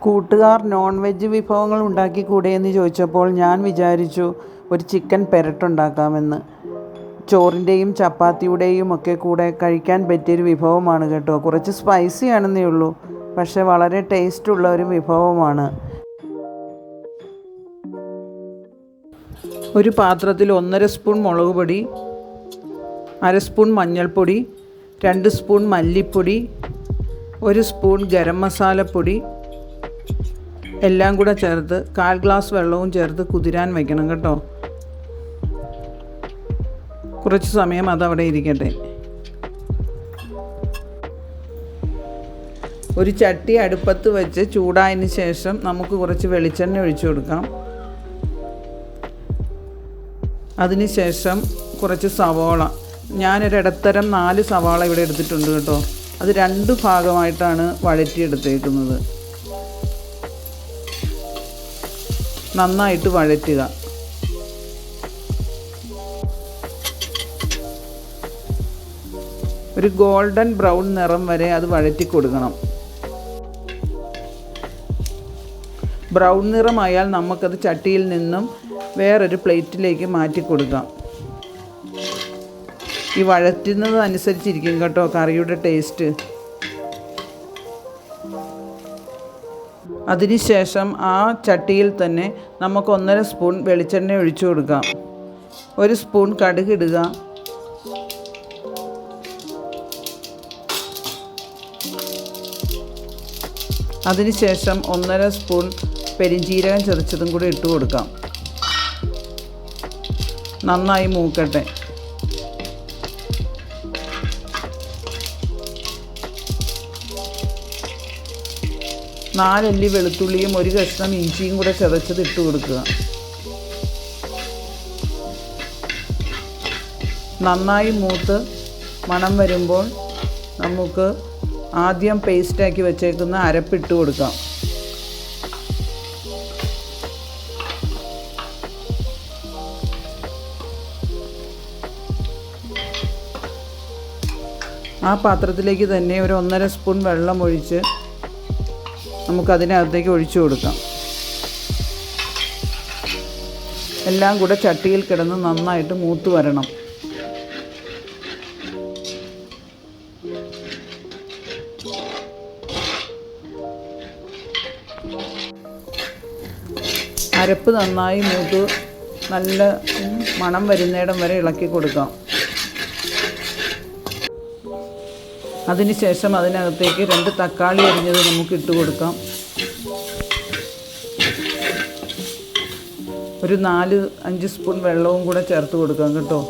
കൂട്ടുകാർ non veg വിഭവങ്ങൾ ഉണ്ടാക്കിക്കൂടെ എന്ന് ചോദിച്ചപ്പോൾ ഞാൻ വിചാരിച്ചു ഒരു ചിക്കൻ പെരട്ടുണ്ടാക്കാമെന്ന് ചോറിന്റെയും ചപ്പാത്തിയുടെയും ഒക്കെ കൂടെ കഴിക്കാൻ പറ്റിയൊരു വിഭവമാണ് കേട്ടോ. കുറച്ച് സ്പൈസി ആണെന്നേ ഉള്ളൂ. പക്ഷേ വളരെ ടേസ്റ്റുള്ള ഒരു വിഭവമാണ്. ഒരു പാത്രത്തിൽ ഒന്നര സ്പൂൺ മുളക് പൊടി അര സ്പൂൺ മഞ്ഞൾപ്പൊടി രണ്ട് സ്പൂൺ മല്ലിപ്പൊടി ഒരു സ്പൂൺ ഗരം മസാലപ്പൊടി എല്ലാം കൂടെ ചേർത്ത് കാൽ ഗ്ലാസ് വെള്ളവും ചേർത്ത് കുതിരാൻ വയ്ക്കണം കേട്ടോ. കുറച്ച് സമയം അതവിടെ ഇരിക്കട്ടെ. ഒരു ചട്ടി അടുപ്പത്ത് വെച്ച് ചൂടായതിന് ശേഷം നമുക്ക് കുറച്ച് വെളിച്ചെണ്ണ ഒഴിച്ചു കൊടുക്കാം. അതിനുശേഷം കുറച്ച് സവാള. ഞാനൊരിടത്തരം നാല് സവാള ഇവിടെ എടുത്തിട്ടുണ്ട് കേട്ടോ. അത് രണ്ട് ഭാഗമായിട്ടാണ് വഴറ്റിയെടുത്തേക്കുന്നത്. നന്നായിട്ട് വഴറ്റുക. ഒരു ഗോൾഡൻ ബ്രൗൺ നിറം വരെ അത് വഴറ്റി കൊടുക്കണം. ബ്രൗൺ നിറമായാൽ നമുക്കത് ചട്ടിയിൽ നിന്നും വേറൊരു പ്ലേറ്റിലേക്ക് മാറ്റി കൊടുക്കാം. ഈ വഴറ്റുന്നത് അനുസരിച്ചിരിക്കും കേട്ടോ കറിയുടെ ടേസ്റ്റ്. അതിനുശേഷം ആ ചട്ടിയിൽ തന്നെ നമുക്ക് ഒന്നര സ്പൂൺ വെളിച്ചെണ്ണ ഒഴിച്ചു കൊടുക്കാം. ഒരു സ്പൂൺ കടുക് ഇടുക. അതിനുശേഷം ഒന്നര സ്പൂൺ പെരിഞ്ജീരകം ചതച്ചതും കൂടി ഇട്ട് കൊടുക്കാം. നന്നായി മൂക്കട്ടെ. നാലല്ലി വെളുത്തുള്ളിയും ഒരു കഷ്ണം ഇഞ്ചിയും കൂടെ ചതച്ചത് ഇട്ട് കൊടുക്കുക. നന്നായി മൂത്ത് മണം വരുമ്പോൾ നമുക്ക് ആദ്യം പേസ്റ്റാക്കി വെച്ചേക്കുന്ന അരപ്പിട്ട് കൊടുക്കാം. ആ പാത്രത്തിലേക്ക് തന്നെ ഒരു ഒന്നര സ്പൂൺ വെള്ളം ഒഴിച്ച് നമുക്കതിനകത്തേക്ക് ഒഴിച്ചു കൊടുക്കാം. എല്ലാം കൂടെ ചട്ടിയിൽ കിടന്ന് നന്നായിട്ട് മൂത്ത് വരണം. അരപ്പ് നന്നായി മൂത്ത് നല്ല മണം വരുന്നിടം വരെ ഇളക്കി കൊടുക്കാം. അതിനുശേഷം അതിനകത്തേക്ക് രണ്ട് തക്കാളി അരിഞ്ഞത് നമുക്ക് ഇട്ട് കൊടുക്കാം. ഒരു നാല് അഞ്ച് സ്പൂൺ വെള്ളവും കൂടെ ചേർത്ത് കൊടുക്കാം കേട്ടോ.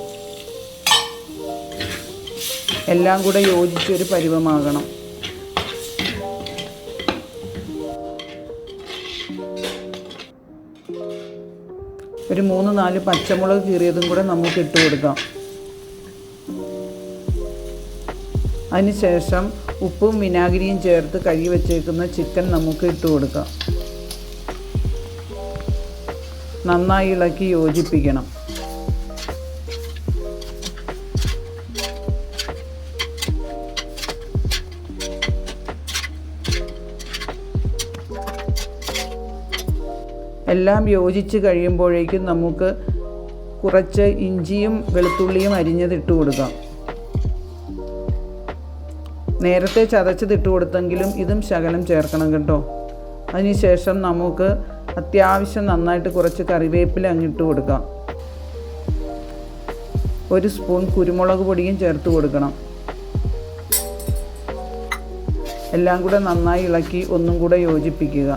എല്ലാം കൂടെ യോജിച്ചൊരു പരുവമാകണം. ഒരു മൂന്ന് നാല് പച്ചമുളക് കീറിയതും കൂടെ നമുക്ക് ഇട്ട് കൊടുക്കാം. അതിനുശേഷം ഉപ്പും വിനാഗിരിയും ചേർത്ത് കഴുകി വെച്ചേക്കുന്ന ചിക്കൻ നമുക്ക് ഇട്ട് കൊടുക്കാം. നന്നായി ഇളക്കി യോജിപ്പിക്കണം. എല്ലാം യോജിച്ച് കഴിയുമ്പോഴേക്കും നമുക്ക് കുറച്ച് ഇഞ്ചിയും വെളുത്തുള്ളിയും അരിഞ്ഞത് ഇട്ട് കൊടുക്കാം. നേരത്തെ ചതച്ചതിട്ട് കൊടുത്തെങ്കിലും ഇതും ശകലം ചേർക്കണം കേട്ടോ. അതിനുശേഷം നമുക്ക് അത്യാവശ്യം നന്നായിട്ട് കുറച്ച് കറിവേപ്പില അങ്ങിട്ട് കൊടുക്കാം. ഒരു സ്പൂൺ കുരുമുളക് പൊടിയും ചേർത്ത് കൊടുക്കണം. എല്ലാം കൂടെ നന്നായി ഇളക്കി ഒന്നും കൂടെ യോജിപ്പിക്കുക.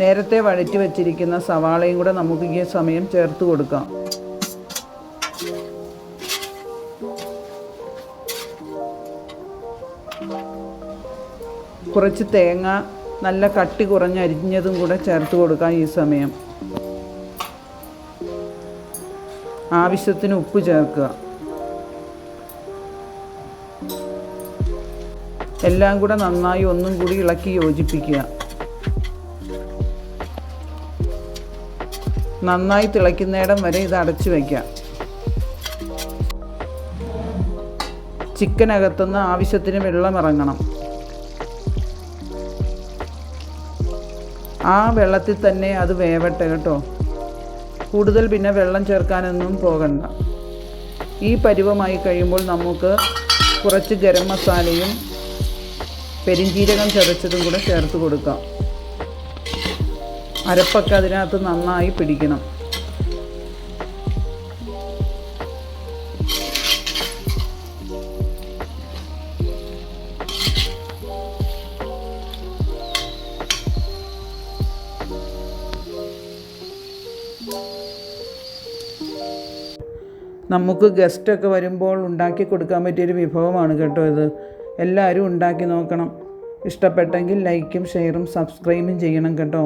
നേരത്തെ വഴറ്റി വച്ചിരിക്കുന്ന സവാളയും കൂടെ നമുക്ക് ഈ സമയം ചേർത്ത് കൊടുക്കാം. കുറച്ച് തേങ്ങ നല്ല കട്ടി കുറഞ്ഞ അരിഞ്ഞതും കൂടെ ചേർത്ത് കൊടുക്കാം ഈ സമയം. ആവശ്യത്തിന് ഉപ്പ് ചേർക്കുക. എല്ലാം കൂടെ നന്നായി ഒന്നും കൂടി ഇളക്കി യോജിപ്പിക്കുക. നന്നായി തിളയ്ക്കുന്നിടം വരെ ഇത് അടച്ചു വയ്ക്കാം ചിക്കനകത്തുനിന്ന് ആവശ്യത്തിന് വെള്ളം ഇറങ്ങണം. ആ വെള്ളത്തിൽ തന്നെ അത് വേവട്ടെ കേട്ടോ. കൂടുതൽ പിന്നെ വെള്ളം ചേർക്കാനൊന്നും പോകണ്ട. ഈ പരുവമായി കഴിയുമ്പോൾ നമുക്ക് കുറച്ച് ഗരം മസാലയും പെരിഞ്ചീരകം ചതച്ചതും കൂടെ ചേർത്ത് കൊടുക്കാം. അരപ്പൊക്കെ അതിനകത്ത് നന്നായി പിടിക്കണം. നമുക്ക് ഗസ്റ്റൊക്കെ വരുമ്പോൾ ഉണ്ടാക്കി കൊടുക്കാൻ പറ്റിയൊരു വിഭവമാണ് കേട്ടോ ഇത്. എല്ലാവരും ഉണ്ടാക്കി നോക്കണം. ഇഷ്ടപ്പെട്ടെങ്കിൽ ലൈക്കും ഷെയറും സബ്സ്ക്രൈബും ചെയ്യണം കേട്ടോ.